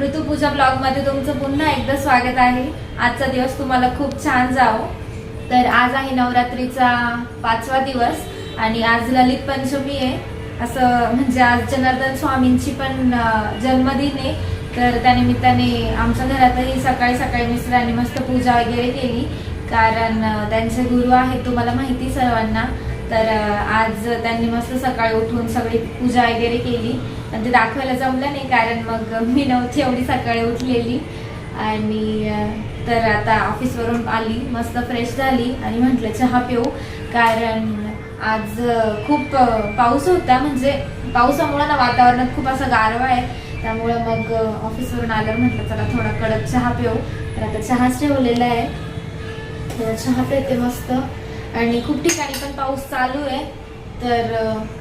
ऋतुपूजा ब्लॉगमध्ये तुमचं पुन्हा एकदा स्वागत आहे. आजचा दिवस तुम्हाला खूप छान जावो. तर आज आहे नवरात्रीचा पाचवा दिवस आणि आज ललित पंचमी आहे. असं म्हणजे आज जनार्दन स्वामींची पण जन्मदिन आहे. तर त्यानिमित्ताने आमच्या घरातही सकाळी सकाळी मिस्टरांनी मस्त पूजा वगैरे केली. कारण त्यांचे गुरु आहेत तुम्हाला माहिती सर्वांना. तर आज त्यांनी मस्त सकाळी उठून सगळी पूजा वगैरे केली. पण ते दाखवायला जमलं नाही कारण मग मी नव्हती एवढी सकाळी उठलेली. आणि तर आता ऑफिसवरून आली मस्त फ्रेश झाली आणि म्हटलं चहा पिऊ. कारण आज खूप पाऊस होता. म्हणजे पावसामुळं ना वातावरणात खूप असा गारवा आहे. त्यामुळं मग ऑफिसवरून आल्यावर म्हटलं चला थोडा कडक चहा पिऊ. तर आता चहाच ठेवलेला आहे. तर चहा पिते मस्त. आणि खूप ठिकाणी पण पाऊस चालू आहे. तर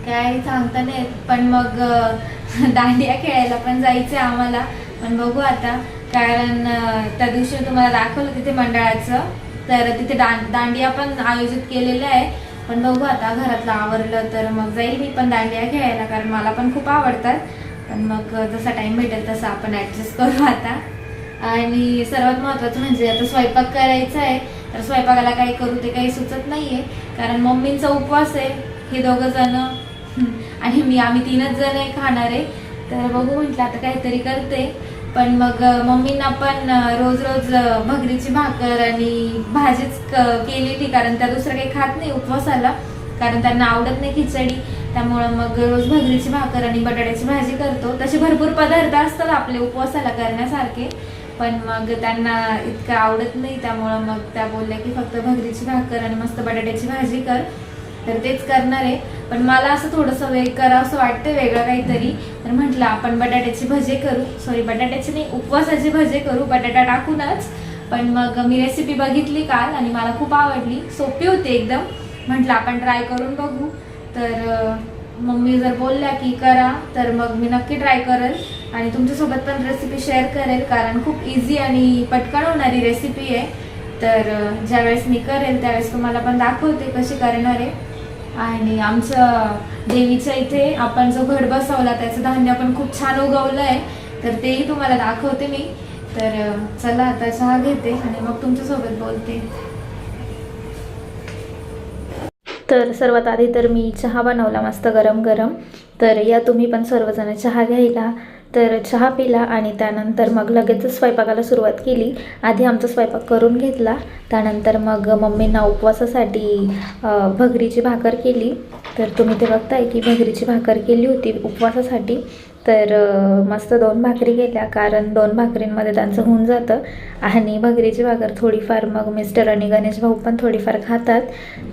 काय सांगता नाही पण मग दांडिया खेळायला पण जायचं आहे आम्हाला. पण बघू आता. कारण त्या दिवशी तुम्हाला दाखवलं तिथे मंडळाचं. तर तिथे दां दांडिया पण आयोजित केलेलं आहे पण बघू आता घरातलं आवरलं तर मग जाईल मी पण दांडिया खेळायला. कारण मला पण खूप आवडतात. पण मग जसा टाइम भेटेल तसा आपण ॲडजस्ट करू आता. आणि सर्वात महत्त्वाचं म्हणजे आता स्वयंपाक करायचा आहे. तर स्वयंपाकाला काही करू ते काही सुचत नाहीये. कारण मम्मींचा उपवास आहे हे दोघं जण. आणि मी आम्ही तीनच जण आहे खाणार आहे. तर बघू म्हटलं आता काहीतरी करते. पण मग मम्मींना पण रोज रोज भगरीची भाकर आणि भाजीच केली केलेली कारण त्या दुसरं काही खात नाही उपवासाला. कारण त्यांना आवडत नाही खिचडी. त्यामुळं मग रोज भगरीची भाकर आणि बटाट्याची भाजी करतो. तसे भरपूर पदार्थ असतात आपले उपवासाला करण्यासारखे. पण मग त्यांना इतकं आवडत नाही त्यामुळं मग त्या बोलल्या की फक्त भगरीची भाकर आणि मस्त बटाट्याची भाजी कर. तर तेच करणार आहे. पण मला असं थोडंसं वेग करावं असं वाटतं वेगळं काहीतरी. तर म्हटलं आपण बटाट्याची भजे करू. सॉरी बटाट्याची नाही उपवासाची भजे करू. बटाटा टाकूनच. पण मग मी रेसिपी बघितली काल आणि मला खूप आवडली. सोपी होती एकदम. म्हटलं आपण ट्राय करून बघू. तर मम्मी जर बोलल्या की करा तर मग मी नक्की ट्राय करेल. आणि तुमच्यासोबत पण रेसिपी शेअर करेल कारण खूप इझी आणि पटकन होणारी रेसिपी आहे. तर ज्यावेळेस मी करेल त्यावेळेस तुम्हाला पण दाखवते कशी करणार आहे. आणि आमचं देवीच्या इथे आपण जो घट बसवला त्याचं धान्य पण खूप छान उगवलं आहे. तर तेही तुम्हाला दाखवते मी. तर चला आता चहा घेते आणि मग तुमच्यासोबत बोलते. तर सर्वात आधी तर मी चहा बनवला मस्त गरम गरम तर या तुम्ही पण सर्वजण चहा घ्यायला. तर चहा पिला आणि त्यानंतर मग लगेचच स्वयंपाकाला सुरुवात केली. आधी आमचा स्वयंपाक करून घेतला. त्यानंतर मग मम्मींना उपवासासाठी भगरीची भाकर केली. तर तुम्ही ते बघताय की भगरीची भाकर केली होती उपवासासाठी. तर मस्त दोन भाकरी केल्या. कारण दोन भाकरींमध्ये त्यांचं होऊन जातं. आणि भगरीची भाकर थोडीफार मग मिस्टर आणि गणेश भाऊ पण थोडीफार खातात.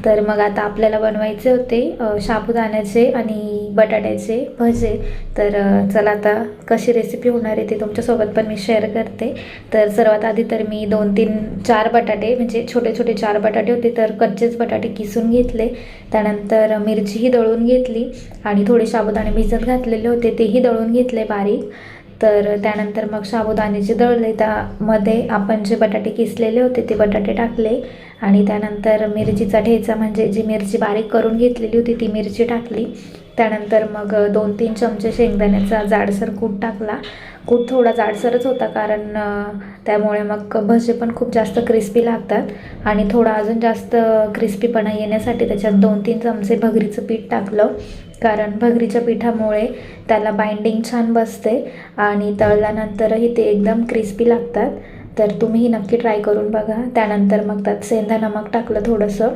तर मग आता आपल्याला बनवायचे होते साबुदाण्याचे आणि बटाट्याचे भजे. तर चला आता कशी रेसिपी होणार आहे ती तुमच्यासोबत पण मी शेअर करते. तर सर्वात आधी तर मी दोन तीन चार बटाटे म्हणजे छोटे छोटे चार बटाटे होते तर कच्चेच बटाटे किसून घेतले. त्यानंतर मिरचीही दळून घेतली आणि थोडे साबुदाणे भिजत घातलेले होते तेही दळून घेतले बारीक. तर त्यानंतर मग साबुदाण्याचे दळले त्यामध्ये आपण जे बटाटे किसलेले होते ते बटाटे टाकले. आणि त्यानंतर मिरचीचा ठेचा म्हणजे जी मिरची बारीक करून घेतलेली होती ती मिरची टाकली. त्यानंतर मग दोन तीन चमचे शेंगदाण्याचा जाडसर कूट टाकला. कूट थोडा जाडसरच होता कारण त्यामुळे मग भजे पण खूप जास्त क्रिस्पी लागतात. आणि थोडा अजून जास्त क्रिस्पीपणा येण्यासाठी त्याच्यात दोन तीन चमचे भगरीचं पीठ टाकलं. कारण भगरीच्या पिठामुळे त्याला बाइंडिंग छान बसते आणि तळल्यानंतरही ते एकदम क्रिस्पी लागतात. तर तुम्हीही नक्की ट्राय करून बघा. त्यानंतर मग त्यात सेंधा नमक टाकलं थोडंसं.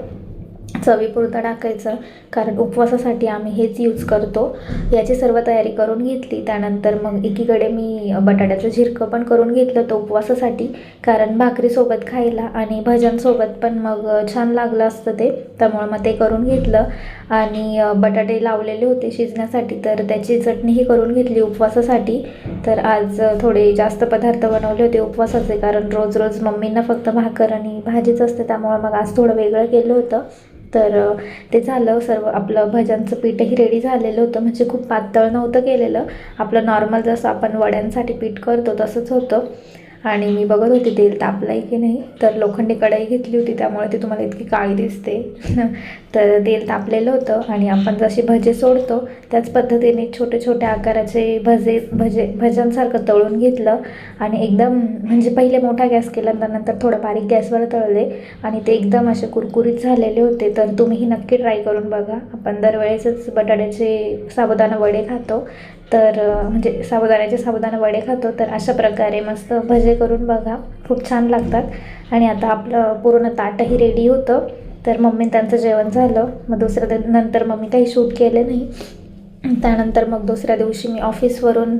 चवीपुरतं टाकायचं. कारण उपवासासाठी आम्ही हेच यूज करतो. याची सर्व तयारी करून घेतली. त्यानंतर मग एकीकडे मी बटाट्याचं झिरकं पण करून घेतलं होतं उपवासासाठी. कारण भाकरीसोबत खायला आणि भजनसोबत पण मग छान लागलं असतं ते. त्यामुळे मग ते करून घेतलं. आणि बटाटे लावलेले होते शिजण्यासाठी. तर त्याची चटणीही करून घेतली उपवासासाठी. तर आज थोडे जास्त पदार्थ बनवले होते उपवासाचे. कारण रोज रोज मम्मींना फक्त भाकर आणि भाजीच असते. त्यामुळे मग आज थोडं वेगळं केलं होतं. तर ते झालं सर्व आपलं भज्यांचं पीठही रेडी झालेलं होतं म्हणजे खूप पातळ नव्हतं केलेलं. आपलं नॉर्मल जसं आपण वड्यांसाठी पीठ करतो तसंच होतं. आणि मी बघत होती तेल तापलं आहे की नाही. तर लोखंडी कढई घेतली होती त्यामुळे ती तुम्हाला इतकी काळी दिसते. तर तेल तापलेलं होतं आणि आपण जशी भजे सोडतो त्याच पद्धतीने छोटे छोट्या आकाराचे भजे भजे भज्यांसारखं तळून घेतलं आणि एकदम म्हणजे पहिले मोठा गॅस केला त्यानंतर थोडं बारीक गॅसवर तळले आणि ते एकदम असे कुरकुरीत झालेले होते. तर तुम्हीही नक्की ट्राय करून बघा. आपण दरवेळेसच बटाट्याचे साबुदाणा वडे खातो तर म्हणजे साबुदाण्याचे साबुदाणा वडे खातो तर अशा प्रकारे मस्त भजे करून बघा. खूप छान लागतात. आणि आता आपलं पूर्ण ताटही रेडी होतं. तर मम्मी त्यांचं जेवण झालं. मग दुसऱ्या नंतर मम्मी काही शूट केले नाही. त्यानंतर मग दुसऱ्या दिवशी मी ऑफिसवरून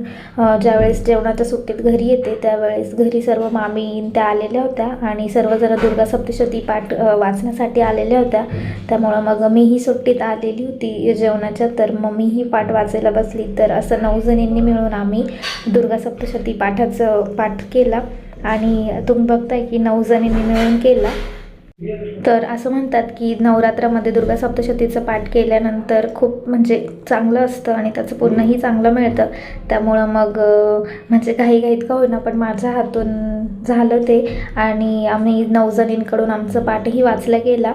ज्यावेळेस जेवणाच्या सुट्टीत घरी येते त्यावेळेस घरी सर्व मामी त्या आलेल्या होत्या आणि सर्वजण दुर्गा सप्तशती पाठ वाचण्यासाठी आलेल्या होत्या. त्यामुळं मग मीही सुट्टीत आलेली होती जेवणाच्या. तर मग मीही पाठ वाचायला बसली. तर असं नऊ जणींनी मिळून आम्ही दुर्गा सप्तशती पाठाचं पाठ केला. आणि तुम्ही बघताय की नऊ जणींनी मिळून केला. तर असं म्हणतात की नवरात्रामध्ये दुर्गा सप्तशतीचं पाठ केल्यानंतर खूप म्हणजे चांगलं असतं आणि त्याचं पूर्णही चांगलं मिळतं. त्यामुळं मग म्हणजे काही घाईत का होईना पण माझ्या हातून झालं ते. आणि आम्ही नऊ जणींकडून आमचं पाठही वाचला गेला.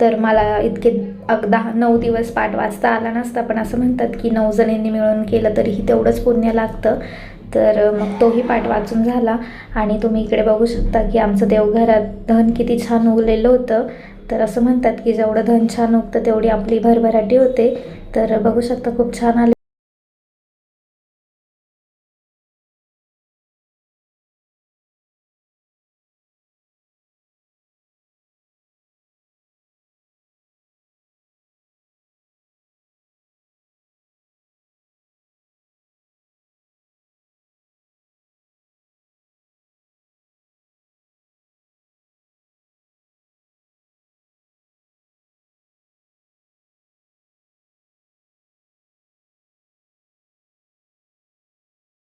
तर मला इतके अग दहा नऊ दिवस पाठ वाचता आला नसता पण असं म्हणतात की नऊ जणींनी मिळून केलं तरीही तेवढंच पुण्य लागतं. तर मग तोही पाठ वाचून झाला. आणि तुम्ही इकडे बघू शकता की आमचं देवघरात धन किती छान उगलेलं होतं. तर असं म्हणतात की जेवढं धन छान उगतं तेवढी आपली भरभराटी होते. तर बघू शकता खूप छान आले.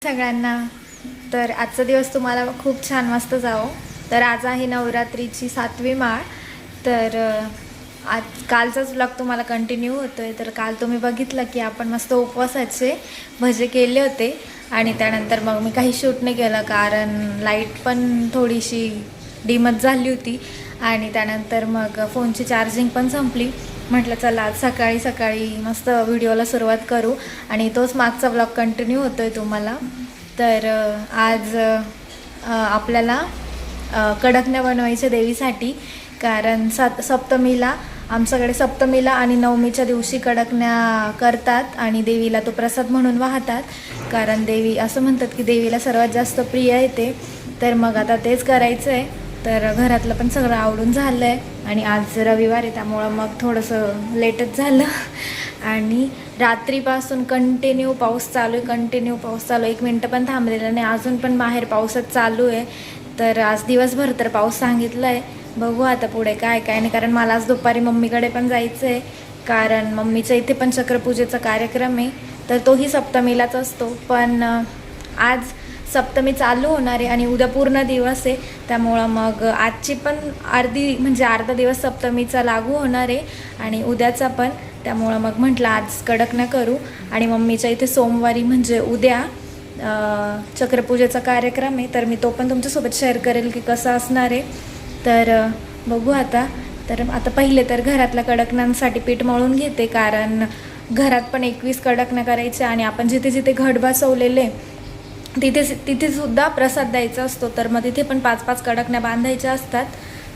सगळ्यांना. तर आजचा दिवस तुम्हाला खूप छान मस्त जावो. तर आज आहे नवरात्रीची सातवी माळ. तर आज कालचाच ब्लॉग तुम्हाला कंटिन्यू होतोय. तर काल तुम्ही बघितलं की आपण मस्त उपवासाचे भजे केले होते. आणि त्यानंतर मग मी काही शूट नाही केलं कारण लाइट पण थोडीशी डिमत झाली होती. आणि त्यानंतर मग फोनची चार्जिंग पण संपली. म्हटलं चला आज सकाळी सकाळी मस्त व्हिडिओला सुरुवात करू. आणि तोच मागचा ब्लॉग कंटिन्यू होतो आहे तुम्हाला. तर आज आपल्याला कडकण्या बनवायच्या देवीसाठी कारण सात सप्तमीला आमच्याकडे सप्तमीला आणि नवमीच्या दिवशी कडकण्या करतात आणि देवीला तो प्रसाद म्हणून वाहतात. कारण देवी असं म्हणतात की देवीला सर्वात जास्त प्रिय येते तर मग आता तेच करायचं आहे तर घरातलं पण सगळं आवडून झालं आहे आणि आज रविवार आहे त्यामुळं मग थोडंसं लेटच झालं. आणि रात्रीपासून कंटिन्यू पाऊस चालू आहे कंटिन्यू पाऊस चालू आहे. एक मिनटं पण थांबलेला नाही अजून पण बाहेर पाऊसच चालू आहे. तर आज दिवसभर तर पाऊस सांगितलं आहे बघू आता पुढे काय काय नाही कारण मला आज दुपारी मम्मीकडे पण जायचं आहे कारण मम्मीच्या इथे पण चक्रपूजेचा कार्यक्रम आहे. तर तोही सप्तमीलाच असतो. पण आज सप्तमी चालू होणार आहे आणि उद्या पूर्ण दिवस आहे. त्यामुळं मग आजची पण अर्धी म्हणजे अर्धा दिवस सप्तमीचा लागू होणार आहे आणि उद्याचा पण. त्यामुळं मग म्हटलं आज कडक न करू. आणि मम्मीच्या इथे सोमवारी म्हणजे उद्या चक्रपूजेचा कार्यक्रम आहे. तर मी तो पण तुमच्यासोबत शेअर करेल की कसा असणार आहे. तर बघू आता. तर आता पहिले तर घरातल्या कडकनांसाठी पीठ मळून घेते. कारण घरात पण एकवीस कडकण्या करायचे आणि आपण जिथे जिथे घट बसवलेले तिथे तिथेसुद्धा प्रसाद द्यायचा असतो. तर मग तिथे पण पाच पाच कडकण्या बांधायच्या असतात.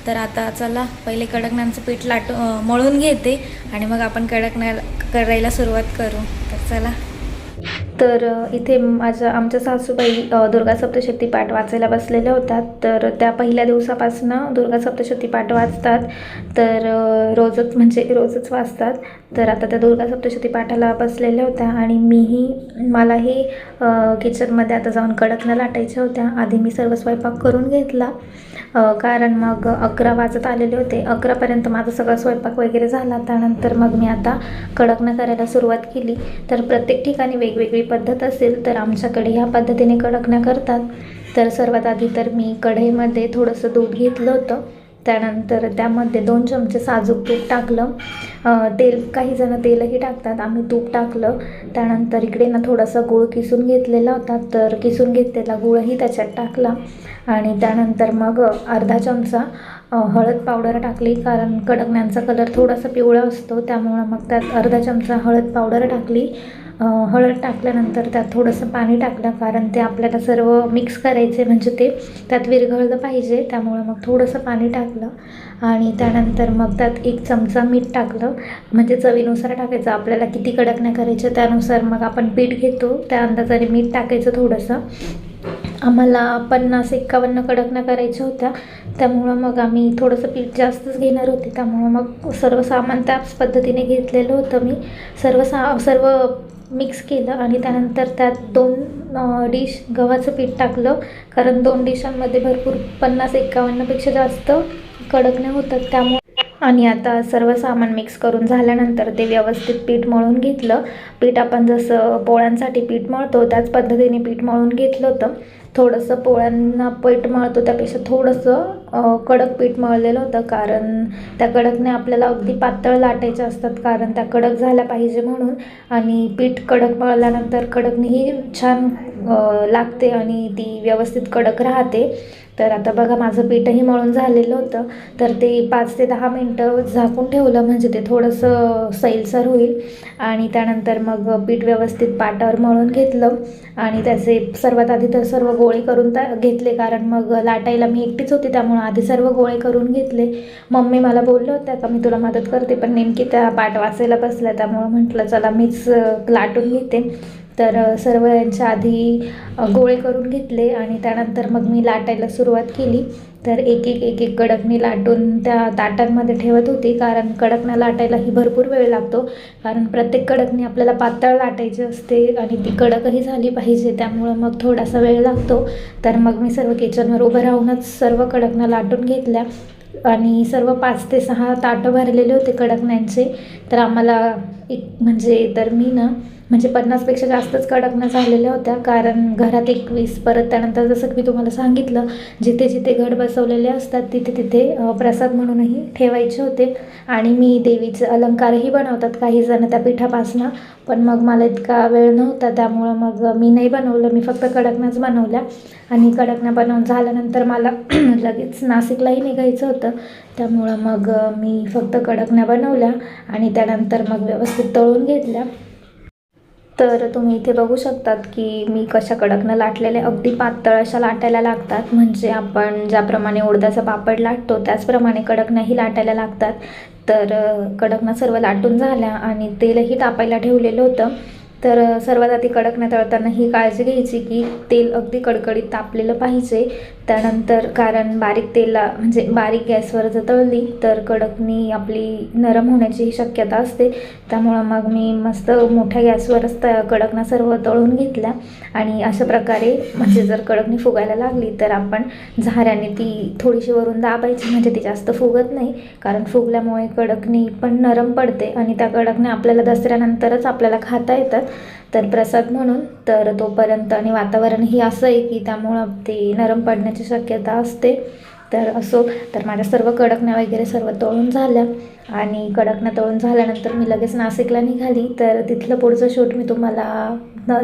तर आता चला पहिले कडकण्यांचं पीठ लाट मळून घेते आणि मग आपण कडकण्या करायला सुरुवात करू. तर चला. तर इथे माझ्या आमच्या सासूबाई दुर्गा सप्तशती पाठ वाचायला बसलेल्या होत्या. तर त्या पहिल्या दिवसापासनं दुर्गा सप्तशती पाठ वाचतात. तर रोजच म्हणजे रोजच वाचतात. तर आता त्या दुर्गा सप्तशती पाठाला बसलेल्या होत्या आणि मीही मलाही किचनमध्ये आता जाऊन कडकनं लाटायच्या होत्या. आधी मी सर्व स्वयंपाक करून घेतला. कारण मग अकरा वाजत आलेले होते. अकरापर्यंत माझा सगळा स्वयंपाक वगैरे झाला. त्यानंतर मग मी आता कडकनं करायला सुरुवात केली. तर प्रत्येक ठिकाणी वेगवेगळी पद्धत असेल तर आमच्याकडे ह्या पद्धतीने कडकण्या करतात. तर सर्वात आधी तर मी कढईमध्ये थोडंसं दूध घेतलं होतं. त्यानंतर त्यामध्ये दोन चमचे साजूक तूप टाकलं. तेल काही जण तेलही टाकतात आम्ही तूप टाकलं. त्यानंतर इकडे ना थोडासा गूळ किसून घेतलेला होता तर किसून घेतलेला गूळही त्याच्यात टाकला. आणि त्यानंतर मग अर्धा चमचा हळद पावडर टाकली कारण कडकण्यांचा कलर थोडासा पिवळा असतो त्यामुळं मग त्यात अर्धा चमचा हळद पावडर टाकली. हळद टाकल्यानंतर त्यात थोडंसं पाणी टाकलं कारण ते आपल्याला सर्व मिक्स करायचे म्हणजे ते त्यात विरघळलं पाहिजे त्यामुळं मग थोडंसं पाणी टाकलं. आणि त्यानंतर मग त्यात एक चमचा मीठ टाकलं. म्हणजे चवीनुसार टाकायचं. आपल्याला किती कडकण्या करायच्या त्यानुसार मग आपण पीठ घेतो. त्या अंदाजाने मीठ टाकायचं थोडंसं. आम्हाला पन्नास एक्कावन्न कडकण्या करायच्या होत्या. त्यामुळं मग आम्ही थोडंसं पीठ जास्तच घेणार होते. त्यामुळं मग सर्व सामान त्याच पद्धतीने घेतलेलं होतं मी. सर्व सा सर्व मिक्स केलं आणि त्यानंतर त्यात दोन डिश गव्हाचं पीठ टाकलं. कारण दोन डिशांमध्ये भरपूर पन्नास एक्कावन्नपेक्षा जास्त कडकण्या होतात त्यामुळे. आणि आता सर्व सामान मिक्स करून झाल्यानंतर ते व्यवस्थित पीठ मळून घेतलं. पीठ आपण जसं पोळ्यांसाठी पीठ मळतो त्याच पद्धतीने पीठ मळून घेतलं होतं. थोडंसं पोळ्यांना पीठ मळतो त्यापेक्षा थोडंसं कडक पीठ मळलेलं होतं कारण त्या कडकने आपल्याला अगदी पातळ लाटायच्या असतात कारण त्या कडक झाल्या पाहिजे म्हणून आणि पीठ कडक मळल्यानंतर कडकनेही छान लागते आणि ती व्यवस्थित कडक राहते. तर आता बघा माझं पीठही मळून झालेलं होतं. तर ते पाच ते दहा मिनटं झाकून ठेवलं म्हणजे ते थोडंसं सैलसर होईल. आणि त्यानंतर मग पीठ व्यवस्थित पाटावर मळून घेतलं. आणि त्याचे सर्वात आधी तर सर्व गोळे करून त्या घेतले कारण मग लाटायला मी एकटीच होती त्यामुळे आधी सर्व गोळे करून घेतले. मम्मी मला बोललं होत्या का मी तुला मदत करते पण नेमकी त्या पाठ वाचायला बसल्या त्यामुळं म्हटलं चला मीच लाटून घेते. तर सर्व यांच्या आधी गोळे करून घेतले आणि त्यानंतर मग मी लाटायला सुरुवात केली. तर एक एक एक एक कडकणी लाटून त्या ताटांमध्ये ठेवत होती. कारण कडकना लाटायलाही भरपूर वेळ लागतो. कारण प्रत्येक कडकने आपल्याला पातळ लाटायची असते आणि ती कडकही झाली पाहिजे. त्यामुळं मग थोडासा वेळ लागतो. तर मग मी सर्व किचनवर उभं राहूनच सर्व कडकना लाटून घेतल्या. आणि सर्व पाच ते सहा ताटं भरलेले होते कडकण्यांचे. तर आम्हाला एक म्हणजे तर मी ना म्हणजे पन्नासपेक्षा जास्तच कडकण्या झालेल्या होत्या. कारण घरात एकवीस परत त्यानंतर जसं की मी तुम्हाला सांगितलं जिथे जिथे घट बसवलेले असतात तिथे तिथे प्रसाद म्हणूनही ठेवायचे होते. आणि मी देवीचे अलंकारही बनवतात काही जण त्या पिठापासनं. पण मग मला इतका वेळ नव्हता त्यामुळं मग मी नाही बनवलं. मी फक्त कडकण्याच बनवल्या. आणि कडकण्या बनवून झाल्यानंतर मला लगेच नाशिकलाही निघायचं होतं. त्यामुळं मग मी फक्त कडकण्या बनवल्या आणि त्यानंतर मग व्यवस्थित तळून घेतल्या. तर तुम्ही इथे बघू शकतात की मी कशा कडकनं लाटलेल्या अगदी पातळ अशा लाटायला लागतात. म्हणजे आपण ज्याप्रमाणे उडदाचा पापड लाटतो त्याचप्रमाणे कडकनंही लाटायला लागतात. तर कडकनं सर्व लाटून झाल्या आणि तेलही तापायला ठेवलेलं होतं. तर सर्वात आधी कडकण्या तळताना ही काळजी घ्यायची की तेल अगदी कडकडीत तापलेलं पाहिजे. त्यानंतर कारण बारीक तेला म्हणजे बारीक गॅसवर जर तळली तर कडकणी आपली नरम होण्याची शक्यता असते. त्यामुळं मग मी मस्त मोठ्या गॅसवरच त कडकणा सर्व तळून घेतल्या. आणि अशा प्रकारे म्हणजे जर कडकणी फुगायला लागली तर आपण झाऱ्याने ती थोडीशी वरून दाबायची म्हणजे ती जास्त फुगत नाही. कारण फुगल्यामुळे कडकणी पण नरम पडते आणि त्या कडकण्या आपल्याला दसऱ्यानंतरच आपल्याला खाता येतात. तर प्रसाद म्हणून तर तोपर्यंत आणि वातावरणही असं आहे की त्यामुळं ते नरम पडण्याची शक्यता असते. तर असो तर माझ्या सर्व कडकण्या वगैरे सर्व तळून झाल्या. आणि कडकण्या तळून झाल्यानंतर मी लगेच नाशिकला निघाली. तर तिथलं पुढचं शूट मी तुम्हाला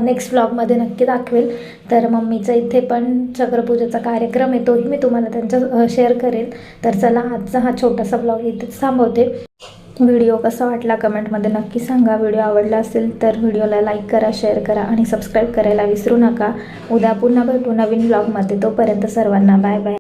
नेक्स्ट ब्लॉगमध्ये नक्की दाखवेल. तर मम्मीचा इथे पण चक्रपूजेचा कार्यक्रम आहे तोही मी तुम्हाला त्यांच्या शेअर करेल. तर चला आजचा हा छोटासा ब्लॉग इथेच थांबवते. व्हिडिओ कसा वाटला कमेंटमध्ये नक्की सांगा. व्हिडिओ आवडला असेल तर व्हिडिओला लाईक करा शेअर करा आणि सबस्क्राईब करायला विसरू नका. उद्या पुन्हा भेटू नवीन ब्लॉगमध्ये तोपर्यंत सर्वांना बाय बाय